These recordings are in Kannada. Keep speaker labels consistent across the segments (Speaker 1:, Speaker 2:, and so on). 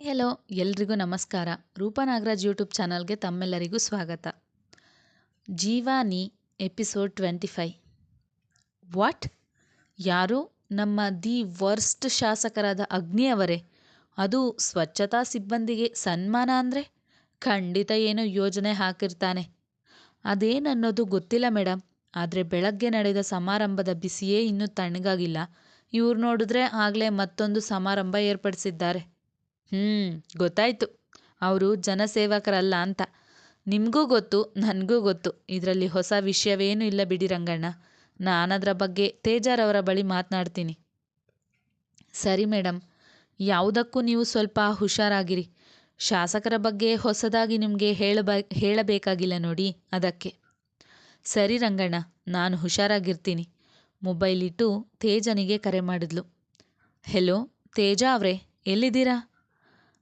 Speaker 1: ಹೆಲೋ, ಎಲ್ರಿಗೂ ನಮಸ್ಕಾರ. ರೂಪಾ ನಾಗರಾಜ್ ಯೂಟ್ಯೂಬ್ ಚಾನಲ್ಗೆ ತಮ್ಮೆಲ್ಲರಿಗೂ ಸ್ವಾಗತ. ಜೀವಾನಿ ಎಪಿಸೋಡ್ ಟ್ವೆಂಟಿ ಫೈ ವಾಟ್? ಯಾರು? ನಮ್ಮ ದಿ ವರ್ಸ್ಟ್ ಶಾಸಕರಾದ ಅಗ್ನಿಯವರೇ ಅದು ಸ್ವಚ್ಛತಾ ಸಿಬ್ಬಂದಿಗೆ ಸನ್ಮಾನ ಅಂದರೆ? ಖಂಡಿತ ಏನೋ ಯೋಜನೆ ಹಾಕಿರ್ತಾನೆ. ಅದೇನನ್ನೋದು ಗೊತ್ತಿಲ್ಲ ಮೇಡಮ್ ಆದರೆ ಬೆಳಗ್ಗೆ ನಡೆದ ಸಮಾರಂಭದ ಬಿಸಿಯೇ ಇನ್ನೂ ತಣ್ಣಗಾಗಿಲ್ಲ. ಇವ್ರು ನೋಡಿದ್ರೆ ಆಗಲೇ ಮತ್ತೊಂದು ಸಮಾರಂಭ ಏರ್ಪಡಿಸಿದ್ದಾರೆ. ಹ್ಞೂ ಗೊತ್ತಾಯ್ತು. ಅವರು ಜನಸೇವಕರಲ್ಲ ಅಂತ. ನಿಮಗೂ ಗೊತ್ತು, ನನಗೂ ಗೊತ್ತು. ಇದರಲ್ಲಿ ಹೊಸ ವಿಷಯವೇನೂ ಇಲ್ಲ ಬಿಡಿ ರಂಗಣ್ಣ. ನಾನದರ ಬಗ್ಗೆ ತೇಜಾರವರ ಬಳಿ ಮಾತನಾಡ್ತೀನಿ. ಸರಿ ಮೇಡಮ್ ಯಾವುದಕ್ಕೂ ನೀವು ಸ್ವಲ್ಪ ಹುಷಾರಾಗಿರಿ. ಶಾಸಕರ ಬಗ್ಗೆ ಹೊಸದಾಗಿ ನಿಮಗೆ ಹೇಳಬ, ಹೇಳಬೇಕಾಗಿಲ್ಲ ನೋಡಿ ಅದಕ್ಕೆ. ಸರಿ ರಂಗಣ್ಣ, ನಾನು ಹುಷಾರಾಗಿರ್ತೀನಿ. ಮೊಬೈಲ್ ಇಟ್ಟು ತೇಜನಿಗೆ ಕರೆ ಮಾಡಿದ್ಲು. ಹೆಲೋ, ತೇಜಾ ಅವರೇ, ಎಲ್ಲಿದ್ದೀರಾ?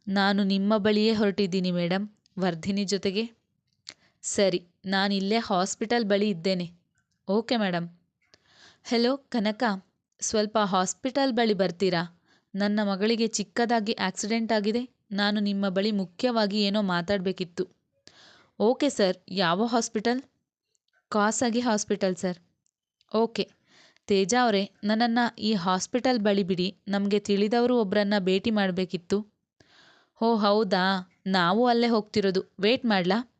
Speaker 1: ನಾನು ನಿಮ್ಮ ಬಳಿಯೇ ಹೊರಟಿದ್ದೀನಿ ಮೇಡಮ್ ವರ್ಧಿನಿ ಜೊತೆಗೆ, ಸರಿ, ನಾನು ಇಲ್ಲೇ ಹಾಸ್ಪಿಟಲ್ ಬಳಿ ಇದ್ದೇನೆ. ಓಕೆ ಮೇಡಮ್ ಹೆಲೋ, ಕನಕ, ಸ್ವಲ್ಪ ಹಾಸ್ಪಿಟಲ್ ಬಳಿ ಬರ್ತೀರಾ? ನನ್ನ ಮಗಳಿಗೆ ಚಿಕ್ಕದಾಗಿ ಆಕ್ಸಿಡೆಂಟ್ ಆಗಿದೆ. ನಾನು ನಿಮ್ಮ ಬಳಿ ಮುಖ್ಯವಾಗಿ ಏನೋ ಮಾತಾಡಬೇಕಿತ್ತು. Okay, sir. ಯಾವ ಹಾಸ್ಪಿಟಲ್? ಖಾಸಗಿ ಹಾಸ್ಪಿಟಲ್, ಸರ್. ಓಕೆ. ತೇಜ ಅವರೇ, ನನ್ನನ್ನು ಈ ಹಾಸ್ಪಿಟಲ್ ಬಳಿ ಬಿಡಿ. ನಮಗೆ ತಿಳಿದವರು ಒಬ್ಬರನ್ನು ಭೇಟಿ ಮಾಡಬೇಕಿತ್ತು. ಓ ಹೌದಾ? ನಾವು ಅಲ್ಲೇ ಹೋಗ್ತಿರೋದು. ವೇಟ್ ಮಾಡಲಾ?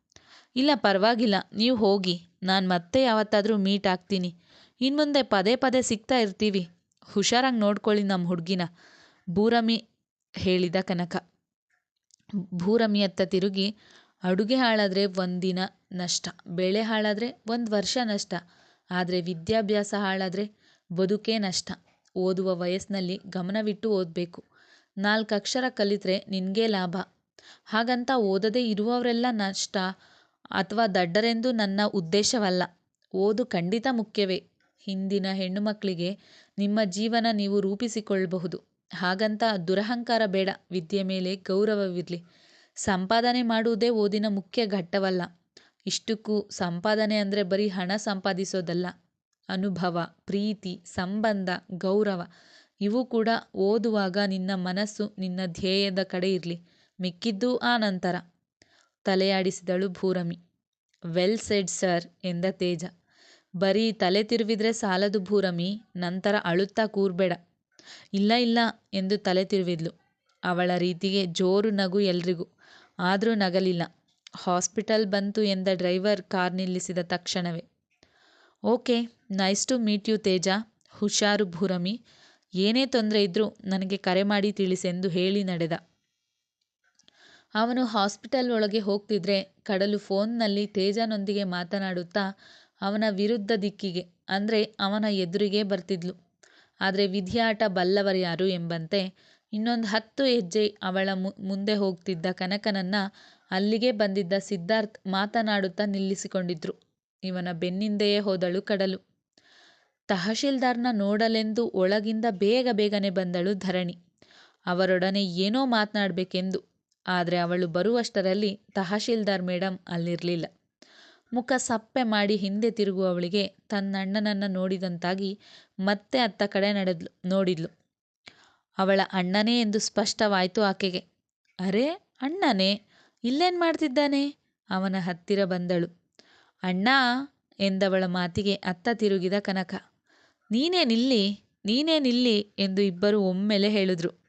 Speaker 1: ಇಲ್ಲ, ಪರವಾಗಿಲ್ಲ. ನೀವು ಹೋಗಿ. ನಾನು ಮತ್ತೆ ಯಾವತ್ತಾದರೂ ಮೀಟ್ ಆಗ್ತೀನಿ. ಇನ್ನು ಮುಂದೆ ಪದೇ ಪದೇ ಸಿಗ್ತಾ ಇರ್ತೀವಿ. ಹುಷಾರಾಗಿ ನೋಡ್ಕೊಳ್ಳಿ ನಮ್ಮ ಹುಡುಗಿನ. ಭೂರಮಿ ಹೇಳಿದ ಕನಕ. ಭೂರಮಿಯತ್ತ ತಿರುಗಿ, ಅಡುಗೆ ಹಾಳಾದರೆ ಒಂದಿನ ನಷ್ಟ. ಬೆಳೆ ಹಾಳಾದರೆ ಒಂದು ವರ್ಷ ನಷ್ಟ. ಆದರೆ ವಿದ್ಯಾಭ್ಯಾಸ ಹಾಳಾದರೆ ಬದುಕೇ ನಷ್ಟ. ಓದುವ ವಯಸ್ಸಿನಲ್ಲಿ ಗಮನವಿಟ್ಟು ಓದಬೇಕು. ನಾಲ್ಕು ಅಕ್ಷರ ಕಲಿತರೆ ನಿನಗೆ ಲಾಭ. ಹಾಗಂತ ಓದದೇ ಇರುವವರೆಲ್ಲ ನಷ್ಟ ಅಥವಾ ದಡ್ಡರೆಂದು ನನ್ನ ಉದ್ದೇಶವಲ್ಲ. ಓದು ಖಂಡಿತ ಮುಖ್ಯವೇ. ಹಿಂದಿನ ಹೆಣ್ಣು ಮಕ್ಕಳಿಗೆ ನಿಮ್ಮ ಜೀವನ ನೀವು ರೂಪಿಸಿಕೊಳ್ಳಬಹುದು. ಹಾಗಂತ ದುರಹಂಕಾರ ಬೇಡ. ವಿದ್ಯೆ ಮೇಲೆ ಗೌರವವಿರಲಿ. ಸಂಪಾದನೆ ಮಾಡುವುದೇ ಓದಿನ ಮುಖ್ಯ ಘಟ್ಟವಲ್ಲ. ಇಷ್ಟಕ್ಕೂ ಸಂಪಾದನೆ ಅಂದರೆ ಬರೀ ಹಣ ಸಂಪಾದಿಸೋದಲ್ಲ. ಅನುಭವ, ಪ್ರೀತಿ, ಸಂಬಂಧ, ಗೌರವ ಇವು ಕೂಡ ಓದುವಾಗ ನಿನ್ನ ಮನಸ್ಸು ನಿನ್ನ ಧ್ಯೇಯದ ಕಡೆ ಇರಲಿ. ಮಿಕ್ಕಿದ್ದು ಆ ನಂತರ. ತಲೆಯಾಡಿಸಿದಳು ಭೂರಮಿ. ವೆಲ್ ಸೆಡ್ ಸರ್ ಎಂದ ತೇಜ. ಬರೀ ತಲೆ ತಿರುವಿದ್ರೆ ಸಾಲದು ಭೂರಮಿ, ನಂತರ ಅಳುತ್ತಾ ಕೂರ್ಬೇಡ. ಇಲ್ಲ ಇಲ್ಲ ಎಂದು ತಲೆ ತಿರುವಿದ್ಲು. ಅವಳ ರೀತಿಗೆ ಜೋರು ನಗು ಎಲ್ರಿಗೂ. ಆದರೂ ನಗಲಿಲ್ಲ. ಹಾಸ್ಪಿಟಲ್ ಬಂತು ಎಂದ ಡ್ರೈವರ್ ಕಾರ್ ನಿಲ್ಲಿಸಿದ ತಕ್ಷಣವೇ. Okay, nice to meet you Teja. ಹುಷಾರು ಭೂರಮಿ. ಏನೇ ತೊಂದರೆ ಇದ್ದರೂ ನನಗೆ ಕರೆ ಮಾಡಿ ತಿಳಿಸೆಂದು ಹೇಳಿ ನಡೆದ. ಅವನು ಹಾಸ್ಪಿಟಲ್ ಒಳಗೆ ಹೋಗ್ತಿದ್ರೆ ಕಡಲು ಫೋನ್ನಲ್ಲಿ ತೇಜನೊಂದಿಗೆ ಮಾತನಾಡುತ್ತಾ ಅವನ ವಿರುದ್ಧ ದಿಕ್ಕಿಗೆ, ಅಂದರೆ ಅವನ ಎದುರಿಗೆ ಬರ್ತಿದ್ಲು. ಆದರೆ ವಿಧಿಯಾಟ ಬಲ್ಲವರ್ಯಾರು ಎಂಬಂತೆ ಇನ್ನೊಂದು ಹತ್ತು ಹೆಜ್ಜೆ ಅವಳ ಮುಂದೆ ಹೋಗ್ತಿದ್ದ ಕನಕನನ್ನ ಅಲ್ಲಿಗೆ ಬಂದಿದ್ದ ಸಿದ್ಧಾರ್ಥ್ ಮಾತನಾಡುತ್ತಾ ನಿಲ್ಲಿಸಿಕೊಂಡಿದ್ರು. ಇವನ ಬೆನ್ನಿಂದೆಯೇ ಹೋದಳು ಕಡಲು. ತಹಶೀಲ್ದಾರ್ನ ನೋಡಲೆಂದು ಒಳಗಿಂದ ಬೇಗ ಬೇಗನೆ ಬಂದಳು ಧರಣಿ. ಅವರೊಡನೆ ಏನೋ ಮಾತನಾಡಬೇಕೆಂದು. ಆದರೆ ಅವಳು ಬರುವಷ್ಟರಲ್ಲಿ ತಹಶೀಲ್ದಾರ್ ಮೇಡಮ್ ಅಲ್ಲಿರಲಿಲ್ಲ. ಮುಖ ಸಪ್ಪೆ ಮಾಡಿ ಹಿಂದೆ ತಿರುಗುವವಳಿಗೆ ತನ್ನಣ್ಣನನ್ನು ನೋಡಿದಂತಾಗಿ ಮತ್ತೆ ಅತ್ತ ಕಡೆ ನಡೆದ್ಲು, ನೋಡಿದ್ಲು. ಅವಳ ಅಣ್ಣನೇ ಎಂದು ಸ್ಪಷ್ಟವಾಯಿತು ಆಕೆಗೆ. ಅರೆ, ಅಣ್ಣನೇ, ಇಲ್ಲೇನು ಮಾಡ್ತಿದ್ದಾನೆ? ಅವನ ಹತ್ತಿರ ಬಂದಳು. ಅಣ್ಣ, ಎಂದವಳ ಮಾತಿಗೆ ಅತ್ತ ತಿರುಗಿದ ಕನಕ. ನೀನೇನಿಲ್ಲಿ ನೀನೇನಿಲ್ಲಿ ಎಂದು ಇಬ್ಬರು ಒಮ್ಮೆಲೆ ಹೇಳಿದ್ರು.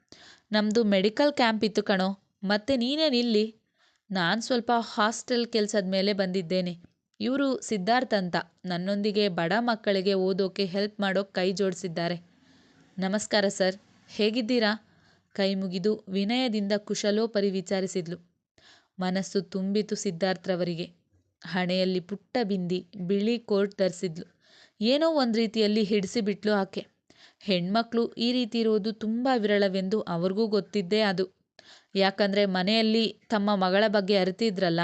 Speaker 1: ನಮ್ಮದು ಮೆಡಿಕಲ್ ಕ್ಯಾಂಪ್ ಇತ್ತು ಕಣೋ, ಮತ್ತೆ ನೀನೇ ನಿಲ್ಲಿ. ನಾನು ಸ್ವಲ್ಪ ಹಾಸ್ಟೆಲ್ ಕೆಲಸದ ಮೇಲೆ ಬಂದಿದ್ದೇನೆ. ಇವರು ಸಿದ್ಧಾರ್ಥ್ ಅಂತ, ನನ್ನೊಂದಿಗೆ ಬಡ ಮಕ್ಕಳಿಗೆ ಓದೋಕೆ ಹೆಲ್ಪ್ ಮಾಡೋಕೆ ಕೈ ಜೋಡಿಸಿದ್ದಾರೆ. ನಮಸ್ಕಾರ ಸರ್, ಹೇಗಿದ್ದೀರಾ? ಕೈ ಮುಗಿದು ವಿನಯದಿಂದ ಕುಶಲೋಪರಿ ವಿಚಾರಿಸಿದ್ಲು. ಮನಸ್ಸು ತುಂಬಿತು ಸಿದ್ಧಾರ್ಥ್ರವರಿಗೆ. ಹಣೆಯಲ್ಲಿ ಪುಟ್ಟ ಬಿಂದಿ ಬಿಳಿ ಕೋಟ್ ಧರಿಸಿದ್ಲು. ಏನೋ ಒಂದು ರೀತಿಯಲ್ಲಿ ಹಿಡಿಸಿಬಿಟ್ಲು ಆಕೆ. ಹೆಣ್ಮಕ್ಳು ಈ ರೀತಿ ಇರೋದು ತುಂಬ ವಿರಳವೆಂದು ಅವ್ರಿಗೂ ಗೊತ್ತಿದ್ದೇ ಅದು. ಯಾಕಂದರೆ ಮನೆಯಲ್ಲಿ ತಮ್ಮ ಮಗಳ ಬಗ್ಗೆ ಅರಿತಿದ್ರಲ್ಲ.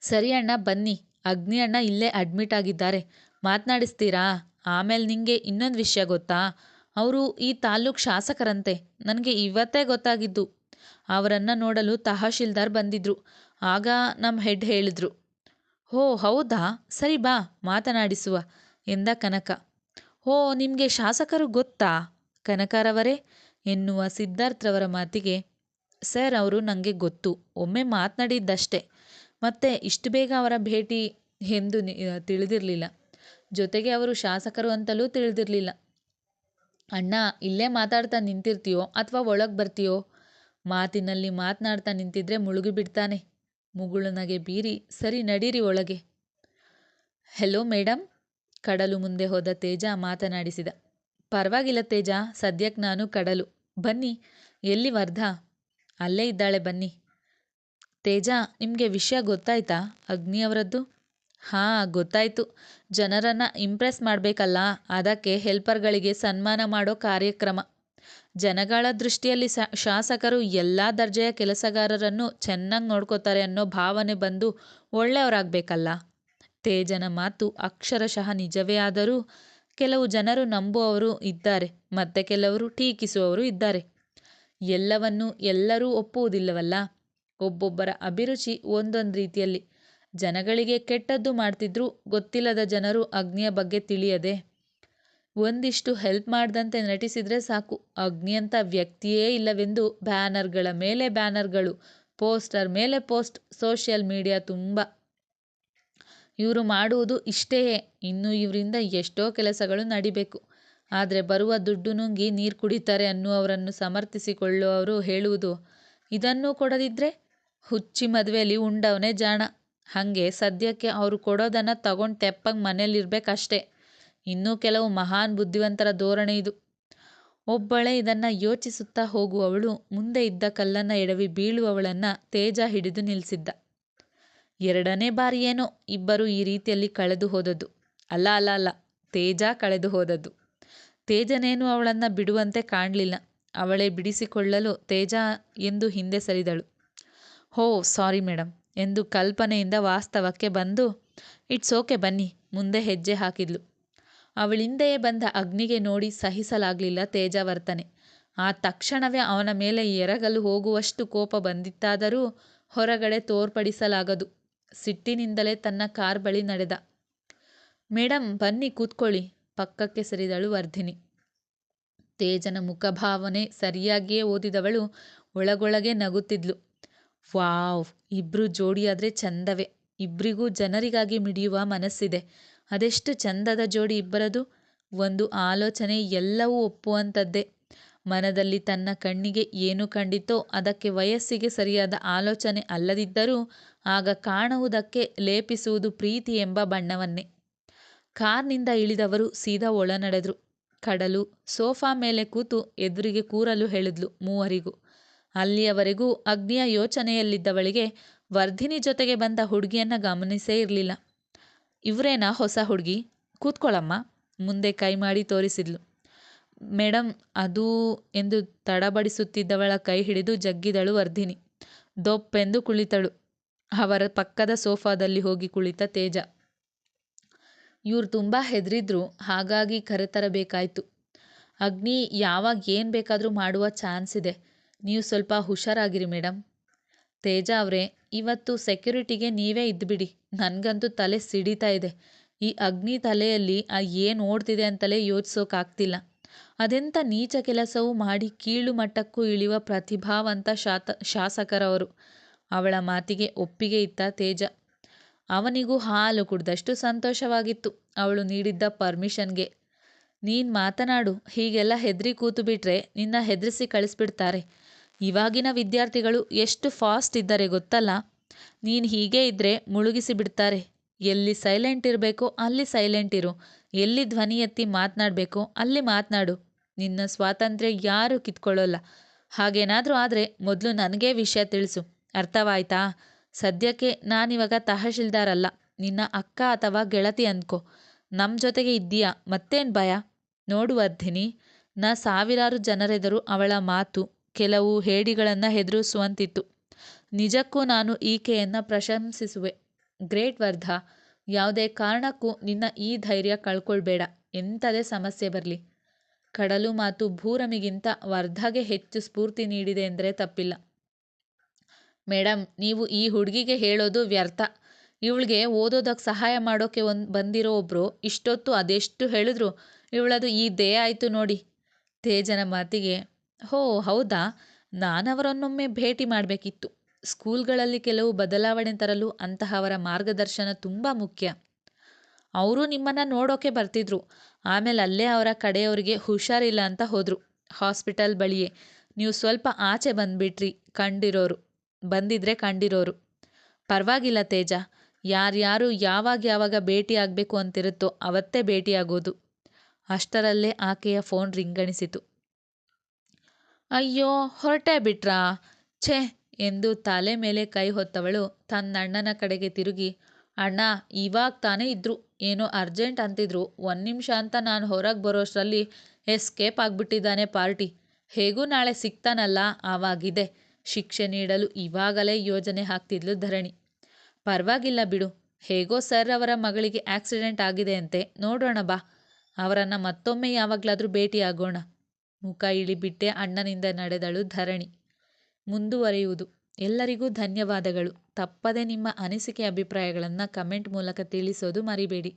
Speaker 1: ಸರಿ ಅಣ್ಣ, ಬನ್ನಿ. ಅಗ್ನಿ ಅಣ್ಣ ಇಲ್ಲೇ ಅಡ್ಮಿಟ್ ಆಗಿದ್ದಾರೆ. ಮಾತನಾಡಿಸ್ತೀರಾ? ಆಮೇಲೆ ನಿಮಗೆ ಇನ್ನೊಂದು ವಿಷಯ ಗೊತ್ತಾ? ಅವರು ಈ ತಾಲ್ಲೂಕು ಶಾಸಕರಂತೆ. ನನಗೆ ಇವತ್ತೇ ಗೊತ್ತಾಗಿದ್ದು. ಅವರನ್ನು ನೋಡಲು ತಹಶೀಲ್ದಾರ್ ಬಂದಿದ್ರು. ಆಗ ನಮ್ಮ ಹೆಡ್ ಹೇಳಿದ್ರು. ಓ ಹೌದಾ? ಸರಿ ಬಾ, ಮಾತನಾಡಿಸುವ, ಎಂದ ಕನಕ. ಓ ನಿಮಗೆ ಶಾಸಕರು ಗೊತ್ತಾ? ಕನಕರವರೇ, ಎನ್ನುವ ಸಿದ್ಧಾರ್ಥ್ರವರ ಮಾತಿಗೆ, ಸರ್, ಅವರು ನನಗೆ ಗೊತ್ತು. ಒಮ್ಮೆ ಮಾತನಾಡಿದ್ದಷ್ಟೇ. ಮತ್ತೆ ಇಷ್ಟು ಬೇಗ ಅವರ ಭೇಟಿ ಎಂದು ತಿಳಿದಿರಲಿಲ್ಲ. ಜೊತೆಗೆ ಅವರು ಶಾಸಕರು ಅಂತಲೂ ತಿಳಿದಿರಲಿಲ್ಲ. ಅಣ್ಣ, ಇಲ್ಲೇ ಮಾತಾಡ್ತಾ ನಿಂತಿರ್ತೀಯೋ ಅಥವಾ ಒಳಗೆ ಬರ್ತೀಯೋ? ಮಾತಿನಲ್ಲಿ ಮಾತನಾಡ್ತಾ ನಿಂತಿದ್ರೆ ಮುಳುಗಿ ಬಿಡ್ತಾನೆ ಮುಗುಳು ನಗೆ ಬೀರಿ, ಸರಿ ನಡೀರಿ ಒಳಗೆ. ಹೆಲೋ ಮೇಡಮ್ ಕಡಲು ಮುಂದೆ ಹೋದ ತೇಜ ಮಾತನಾಡಿಸಿದ. ಪರವಾಗಿಲ್ಲ ತೇಜ ಸದ್ಯಕ್ಕೆ ನಾನು ಕಡಲು. ಬನ್ನಿ, ಎಲ್ಲಿ ವರ್ಧ? ಅಲ್ಲೇ ಇದ್ದಾಳೆ ಬನ್ನಿ. ತೇಜ, ನಿಮಗೆ ವಿಷಯ ಗೊತ್ತಾಯ್ತಾ? ಅಗ್ನಿಯವರದ್ದು ಹಾಂ, ಗೊತ್ತಾಯ್ತು. ಜನರನ್ನು ಇಂಪ್ರೆಸ್ ಮಾಡಬೇಕಲ್ಲ, ಅದಕ್ಕೆ ಹೆಲ್ಪರ್ಗಳಿಗೆ ಸನ್ಮಾನ ಮಾಡೋ ಕಾರ್ಯಕ್ರಮ. ಜನಗಳ ದೃಷ್ಟಿಯಲ್ಲಿ ಶಾಸಕರು ಎಲ್ಲ ದರ್ಜೆಯ ಕೆಲಸಗಾರರನ್ನು ಚೆನ್ನಾಗಿ ನೋಡ್ಕೋತಾರೆ ಅನ್ನೋ ಭಾವನೆ ಬಂದು ಒಳ್ಳೆಯವರಾಗಬೇಕಲ್ಲ. ತೇಜನ ಮಾತು ಅಕ್ಷರಶಃ ನಿಜವೇ ಆದರೂ ಕೆಲವು ಜನರು ನಂಬುವವರು ಇದ್ದಾರೆ, ಮತ್ತೆ ಕೆಲವರು ಟೀಕಿಸುವವರು ಇದ್ದಾರೆ. ಎಲ್ಲವನ್ನು ಎಲ್ಲರೂ ಒಪ್ಪುವುದಿಲ್ಲವಲ್ಲ? ಒಬ್ಬೊಬ್ಬರ ಅಭಿರುಚಿ ಒಂದೊಂದು ರೀತಿಯಲ್ಲಿ. ಜನಗಳಿಗೆ ಕೆಟ್ಟದ್ದು ಮಾಡ್ತಿದ್ರು ಗೊತ್ತಿಲ್ಲದ ಜನರು ಅಗ್ನಿಯ ಬಗ್ಗೆ ತಿಳಿಯದೆ. ಒಂದಿಷ್ಟು ಹೆಲ್ಪ್ ಮಾಡ್ದಂತೆ ನಟಿಸಿದ್ರೆ ಸಾಕು. ಅಗ್ನಿಯಂಥ ವ್ಯಕ್ತಿಯೇ ಇಲ್ಲವೆಂದು ಬ್ಯಾನರ್ಗಳ ಮೇಲೆ ಬ್ಯಾನರ್ಗಳು, ಪೋಸ್ಟರ್ ಮೇಲೆ ಪೋಸ್ಟ್, ಸೋಷಿಯಲ್ ಮೀಡಿಯಾ ತುಂಬ. ಇವರು ಮಾಡುವುದು ಇಷ್ಟೇ ಇನ್ನು ಇವರಿಂದ ಎಷ್ಟೋ ಕೆಲಸಗಳು ನಡಿಬೇಕು. ಆದರೆ ಬರುವ ದುಡ್ಡು ನುಂಗಿ ನೀರು ಕುಡಿತಾರೆ ಅನ್ನುವರನ್ನು ಸಮರ್ಥಿಸಿಕೊಳ್ಳುವವರು ಹೇಳುವುದು. ಇದನ್ನೂ ಕೊಡದಿದ್ದರೆ ಹುಚ್ಚಿ ಮದುವೆಯಲ್ಲಿ ಉಂಡವನೇ ಜಾಣ. ಹಾಗೆ ಸದ್ಯಕ್ಕೆ ಅವರು ಕೊಡೋದನ್ನು ತಗೊಂಡು ತೆಪ್ಪಗೆ ಮನೇಲಿರ್ಬೇಕಷ್ಟೇ ಇನ್ನೂ ಕೆಲವು ಮಹಾನ್ ಬುದ್ಧಿವಂತರ ಧೋರಣೆ ಇದು. ಒಬ್ಬಳೆ ಇದನ್ನು ಯೋಚಿಸುತ್ತಾ ಹೋಗುವವಳು, ಮುಂದೆ ಇದ್ದ ಕಲ್ಲನ್ನು ಎಡವಿ ಬೀಳುವವಳನ್ನ ತೇಜ ಹಿಡಿದು ನಿಲ್ಲಿಸಿದ್ದ ಎರಡನೇ ಬಾರಿಯೇನೋ ಇಬ್ಬರೂ ಈ ರೀತಿಯಲ್ಲಿ ಕಳೆದು ಹೋದದ್ದು. ಅಲ್ಲ ಅಲ್ಲ ಅಲ್ಲ, ತೇಜ ಕಳೆದು ಹೋದದ್ದು. ತೇಜನೇನು ಅವಳನ್ನ ಬಿಡುವಂತೆ ಕಾಣಲಿಲ್ಲ. ಅವಳೇ ಬಿಡಿಸಿಕೊಳ್ಳಲು ತೇಜ ಎಂದು ಹಿಂದೆ ಸರಿದಳು. ಹೋ, ಸಾರಿ ಮೇಡಮ್ ಎಂದು ಕಲ್ಪನೆಯಿಂದ ವಾಸ್ತವಕ್ಕೆ ಬಂದು, ಇಟ್ಸ್ ಓಕೆ ಬನ್ನಿ, ಮುಂದೆ ಹೆಜ್ಜೆ ಹಾಕಿದ್ಲು. ಅವಳಿಂದೆಯೇ ಬಂದ ಅಗ್ನಿಗೆ ನೋಡಿ ಸಹಿಸಲಾಗಲಿಲ್ಲ ತೇಜವರ್ತನೆ ಆ ತಕ್ಷಣವೇ ಅವನ ಮೇಲೆ ಎರಗಲು ಹೋಗುವಷ್ಟು ಕೋಪ ಬಂದಿತ್ತಾದರೂ ಹೊರಗಡೆ ತೋರ್ಪಡಿಸಲಾಗದು. ಸಿಟ್ಟಿನಿಂದಲೇ ತನ್ನ ಕಾರ್ ಬಳಿ ನಡೆದ. ಮೇಡಮ್ ಬನ್ನಿ, ಕೂತ್ಕೊಳ್ಳಿ, ಪಕ್ಕಕ್ಕೆ ಸರಿದಳು ವರ್ಧಿನಿ. ತೇಜನ ಮುಖಭಾವನೆ ಸರಿಯಾಗಿಯೇ ಓದಿದವಳು ಒಳಗೊಳಗೆ ನಗುತ್ತಿದ್ಲು. ವಾವ್, ಇಬ್ರು ಜೋಡಿಯಾದ್ರೆ ಚಂದವೇ. ಇಬ್ರಿಗೂ ಜನರಿಗಾಗಿ ಮಿಡಿಯುವ ಮನಸ್ಸಿದೆ. ಅದೆಷ್ಟು ಚಂದದ ಜೋಡಿ ಇಬ್ಬರದು? ಒಂದು ಆಲೋಚನೆ ಎಲ್ಲವೂ ಒಪ್ಪುವಂಥದ್ದೇ ಮನದಲ್ಲಿ ತನ್ನ ಕಣ್ಣಿಗೆ ಏನು ಕಂಡಿತೋ ಅದಕ್ಕೆ ವಯಸ್ಸಿಗೆ ಸರಿಯಾದ ಆಲೋಚನೆ ಅಲ್ಲದಿದ್ದರೂ ಆಗ ಕಾಣುವುದಕ್ಕೆ ಲೇಪಿಸುವುದು ಪ್ರೀತಿ ಎಂಬ ಬಣ್ಣವನ್ನೇ. ಕಾರ್ನಿಂದ ಇಳಿದವರು ಸೀದಾ ಒಳ ನಡೆದ್ರು ಕಡಲು, ಸೋಫಾ ಮೇಲೆ ಕೂತು ಎದುರಿಗೆ ಕೂರಲು ಹೇಳಿದ್ಲು ಮೂವರಿಗೂ. ಅಲ್ಲಿಯವರೆಗೂ ಅಗ್ನಿಯ ಯೋಚನೆಯಲ್ಲಿದ್ದವಳಿಗೆ ವರ್ಧಿನಿ ಜೊತೆಗೆ ಬಂದ ಹುಡುಗಿಯನ್ನ ಗಮನಿಸೇ ಇರಲಿಲ್ಲ. ಇವರೇನಾ ಹೊಸ ಹುಡುಗಿ? ಕೂತ್ಕೊಳ್ಳಮ್ಮ ಮುಂದೆ ಕೈ ಮಾಡಿ ತೋರಿಸಿದ್ಲು. ಮೇಡಮ್ ಅದು ಎಂದು ತಡಬಡಿಸುತ್ತಿದ್ದವಳ ಕೈ ಹಿಡಿದು ಜಗ್ಗಿದಳು ವರ್ಧಿನಿ. ದೊಪ್ಪೆಂದು ಕುಳಿತಳು. ಅವರ ಪಕ್ಕದ ಸೋಫಾದಲ್ಲಿ ಹೋಗಿ ಕುಳಿತ ತೇಜ. ಇವ್ರು ತುಂಬ ಹೆದರಿದ್ರು, ಹಾಗಾಗಿ ಕರೆತರಬೇಕಾಯ್ತು. ಅಗ್ನಿ, ಯಾವಾಗ ಏನು ಬೇಕಾದರೂ ಮಾಡುವ ಚಾನ್ಸ್ ಇದೆ. ನೀವು ಸ್ವಲ್ಪ ಹುಷಾರಾಗಿರಿ ಮೇಡಮ್ ತೇಜ ಅವರೇ ಇವತ್ತು ಸೆಕ್ಯೂರಿಟಿಗೆ ನೀವೇ ಇದ್ದುಬಿಡಿ ನನಗಂತೂ ತಲೆ ಸಿಡಿತಾ ಇದೆ. ಈ ಅಗ್ನಿ ತಲೆಯಲ್ಲಿ ಆ ಏನು ಓಡ್ತಿದೆ ಅಂತಲೇ ಯೋಚಿಸೋಕ್ಕಾಗ್ತಿಲ್ಲ ಅದೆಂಥ ನೀಚ ಕೆಲಸವೂ ಮಾಡಿ ಕೀಳು ಮಟ್ಟಕ್ಕೂ ಇಳಿಯುವ ಪ್ರತಿಭಾವಂತ ಶಾತ, ಶಾಸಕರವರು. ಅವಳ ಮಾತಿಗೆ ಒಪ್ಪಿಗೆ ಇತ್ತ ತೇಜ. ಅವನಿಗೂ ಹಾಲು ಕುಡ್ದಷ್ಟು ಸಂತೋಷವಾಗಿತ್ತು ಅವಳು ನೀಡಿದ್ದ ಪರ್ಮಿಷನ್ಗೆ. ನೀನು ಮಾತನಾಡು, ಹೀಗೆಲ್ಲ ಹೆದರಿ ಕೂತು ಬಿಟ್ರೆ ನಿನ್ನ ಹೆದರಿಸಿ ಕಳಿಸ್ಬಿಡ್ತಾರೆ. ಇವಾಗಿನ ವಿದ್ಯಾರ್ಥಿಗಳು ಎಷ್ಟು ಫಾಸ್ಟ್ ಇದ್ದಾರೆ ಗೊತ್ತಲ್ಲ? ನೀನು ಹೀಗೆ ಇದ್ದರೆ ಮುಳುಗಿಸಿ ಬಿಡ್ತಾರೆ. ಎಲ್ಲಿ ಸೈಲೆಂಟ್ ಇರಬೇಕೋ, ಅಲ್ಲಿ ಸೈಲೆಂಟ್ ಇರು. ಎಲ್ಲಿ ಧ್ವನಿ ಎತ್ತಿ ಮಾತನಾಡಬೇಕೋ, ಅಲ್ಲಿ ಮಾತನಾಡು. ನಿನ್ನ ಸ್ವಾತಂತ್ರ್ಯ ಯಾರೂ ಕಿತ್ಕೊಳ್ಳೋಲ್ಲ. ಹಾಗೇನಾದರೂ ಆದರೆ ಮೊದಲು ನನಗೇ ವಿಷಯ ತಿಳಿಸು. ಅರ್ಥವಾಯ್ತಾ? ಸದ್ಯಕ್ಕೆ ನಾನಿವಾಗ ತಹಶೀಲ್ದಾರ್ ಅಲ್ಲ ನಿನ್ನ ಅಕ್ಕ ಅಥವಾ ಗೆಳತಿ ಅಂದ್ಕೋ ನಮ್ಮ ಜೊತೆಗೆ ಇದ್ದೀಯಾ? ಮತ್ತೇನು ಭಯ? ನೋಡು ವರ್ಧಿನಿ, ನಾ ಸಾವಿರಾರು ಜನರೆದರು ಅವಳ ಮಾತು ಕೆಲವು ಹೇಡಿಗಳನ್ನು ಹೆದರಿಸುವಂತಿತ್ತು. ನಿಜಕ್ಕೂ ನಾನು ಈಕೆಯನ್ನು ಪ್ರಶಂಸಿಸುವೆ. ಗ್ರೇಟ್ ವರ್ಧ, ಯಾವುದೇ ಕಾರಣಕ್ಕೂ ನಿನ್ನ ಈ ಧೈರ್ಯ ಕಳ್ಕೊಳ್ಬೇಡ. ಎಂಥದೇ ಸಮಸ್ಯೆ ಬರಲಿ. ಕಡಲು ಮಾತು ಭೂರಮಿಗಿಂತ ವರ್ಧಗೆ ಹೆಚ್ಚು ಸ್ಫೂರ್ತಿ ನೀಡಿದೆ ಎಂದರೆ ತಪ್ಪಿಲ್ಲ. ಮೇಡಮ್ ನೀವು ಈ ಹುಡುಗಿಗೆ ಹೇಳೋದು ವ್ಯರ್ಥ. ಇವಳಿಗೆ ಓದೋದಕ್ಕೆ ಸಹಾಯ ಮಾಡೋಕ್ಕೆ ಒಂದು ಬಂದಿರೋ ಒಬ್ಬರು ಇಷ್ಟೊತ್ತು ಅದೆಷ್ಟು ಹೇಳಿದ್ರು. ಇವಳದು ಈ ದೇ ಆಯಿತು ನೋಡಿ. ತೇಜನ ಮಾತಿಗೆ ಹೋ, ಹೌದಾ? ನಾನವರನ್ನೊಮ್ಮೆ ಭೇಟಿ ಮಾಡಬೇಕಿತ್ತು. ಸ್ಕೂಲ್ಗಳಲ್ಲಿ ಕೆಲವು ಬದಲಾವಣೆ ತರಲು ಅಂತಹವರ ಮಾರ್ಗದರ್ಶನ ತುಂಬ ಮುಖ್ಯ. ಅವರು ನಿಮ್ಮನ್ನು ನೋಡೋಕೆ ಬರ್ತಿದ್ರು. ಆಮೇಲೆ ಅಲ್ಲೇ ಅವರ ಕಡೆಯವರಿಗೆ ಹುಷಾರಿಲ್ಲ ಅಂತ ಹೋದರು. ಹಾಸ್ಪಿಟಲ್ ಬಳಿಯೇ. ನೀವು ಸ್ವಲ್ಪ ಆಚೆ ಬಂದುಬಿಟ್ರಿ, ಕಂಡಿರೋರು. ಬಂದಿದ್ರೆ ಕಂಡಿರೋರು. ಪರವಾಗಿಲ್ಲ ತೇಜ. ಯಾರ್ಯಾರು ಯಾವಾಗ ಯಾವಾಗ ಭೇಟಿ ಆಗಬೇಕು ಅಂತಿರುತ್ತೋ ಅವತ್ತೇ ಭೇಟಿಯಾಗೋದು. ಅಷ್ಟರಲ್ಲೇ ಆಕೆಯ ಫೋನ್ ರಿಂಗಣಿಸಿತು. ಅಯ್ಯೋ, ಹೊರಟೇ ಬಿಟ್ರಾ? ಛೇ, ಎಂದು ತಲೆ ಮೇಲೆ ಕೈ ಹೊತ್ತವಳು ತನ್ನಣ್ಣನ ಕಡೆಗೆ ತಿರುಗಿ. ಅಣ್ಣ, ಇವಾಗ ತಾನೇ ಇದ್ರು. ಏನೋ ಅರ್ಜೆಂಟ್ ಅಂತಿದ್ರು. ಒಂದು ನಿಮಿಷ ಅಂತ ನಾನು ಹೊರಗೆ ಬರೋಷ್ಟರಲ್ಲಿ ಎಸ್ಕೇಪ್ ಆಗಿಬಿಟ್ಟಿದ್ದಾನೆ ಪಾರ್ಟಿ. ಹೇಗೂ ನಾಳೆ ಸಿಗ್ತಾನಲ್ಲ, ಆವಾಗಿದೆ. ಶಿಕ್ಷೆ ನೀಡಲು ಇವಾಗಲೇ ಯೋಜನೆ ಹಾಕ್ತಿದ್ಲು ಧರಣಿ. ಪರವಾಗಿಲ್ಲ ಬಿಡು. ಹೇಗೋ ಸರ್ ಅವರ ಮಗಳಿಗೆ ಆಕ್ಸಿಡೆಂಟ್ ಆಗಿದೆ ಅಂತೆ. ನೋಡೋಣ ಬಾ. ಅವರನ್ನು ಮತ್ತೊಮ್ಮೆ ಯಾವಾಗಲಾದರೂ ಭೇಟಿಯಾಗೋಣ. ಮುಖ ಇಳಿಬಿಟ್ಟೆ ಅಣ್ಣನಿಂದ ನಡೆದಳು ಧರಣಿ. ಮುಂದುವರಿಯುವುದು. ಎಲ್ಲರಿಗೂ ಧನ್ಯವಾದಗಳು. ತಪ್ಪದೆ ನಿಮ್ಮ ಅನಿಸಿಕೆ ಅಭಿಪ್ರಾಯಗಳನ್ನು ಕಮೆಂಟ್ ಮೂಲಕ ತಿಳಿಸೋದು ಮರಿಬೇಡಿ.